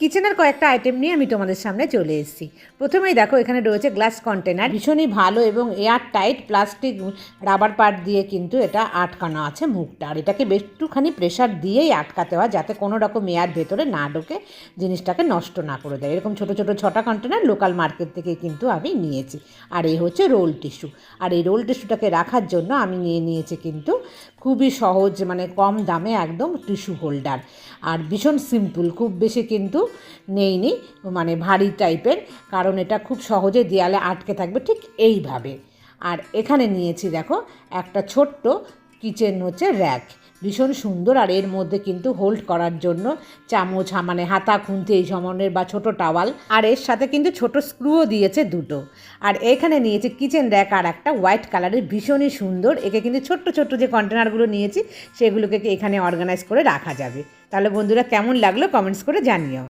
কিচেনের কয়েকটা আইটেম নিয়ে আমি তোমাদের সামনে চলে এসেছি। প্রথমেই দেখো, এখানে রয়েছে গ্লাস কন্টেনার ভীষণই ভালো এবং air tight plastic rubber part দিয়ে কিন্তু এটা আটকানো আছে মুখটা। আর এটাকে একটুখানি প্রেশার দিয়েই আটকাতে হয় যাতে কোনো রকম এয়ার ভেতরে না ঢোকে, জিনিসটাকে নষ্ট না করে দেয়। এরকম ছোটো ছোটো ছটা কন্টেনার লোকাল মার্কেট থেকে কিন্তু আমি নিয়েছি। আর এই হচ্ছে রোল টিস্যু আর এই রোল টিস্যুটাকে রাখার জন্য আমি নিয়ে নিয়েছি কিন্তু খুবই সহজ মানে কম দামে একদম টিস্যু হোল্ডার আর ভীষণ সিম্পল খুব বেশি কিন্তু নেইনি মানে ভারী টাইপের, কারণ এটা খুব সহজে দেয়ালে আটকে থাকবে ঠিক এইভাবে। আর এখানে নিয়েছি দেখো একটা ছোট্ট কিচেন হচ্ছে র্যাক। ভীষণ সুন্দর আর এর মধ্যে কিন্তু হোল্ড করার জন্য চামচ মানে হাতা, খুন্তি এই সমনের বা ছোট টাওয়াল। আর এর সাথে কিন্তু ছোট স্ক্রুও দিয়েছে দুটো। আর এখানে নিয়েছে কিচেন র্যাক আর একটা হোয়াইট কালারের ভীষণই সুন্দর। একে কিন্তু ছোট্ট ছোট্ট যে কন্টেনারগুলো নিয়েছি, সেগুলোকে এখানে অর্গানাইজ করে রাখা যাবে। তাহলে বন্ধুরা কেমন লাগল কমেন্টস করে জানিও।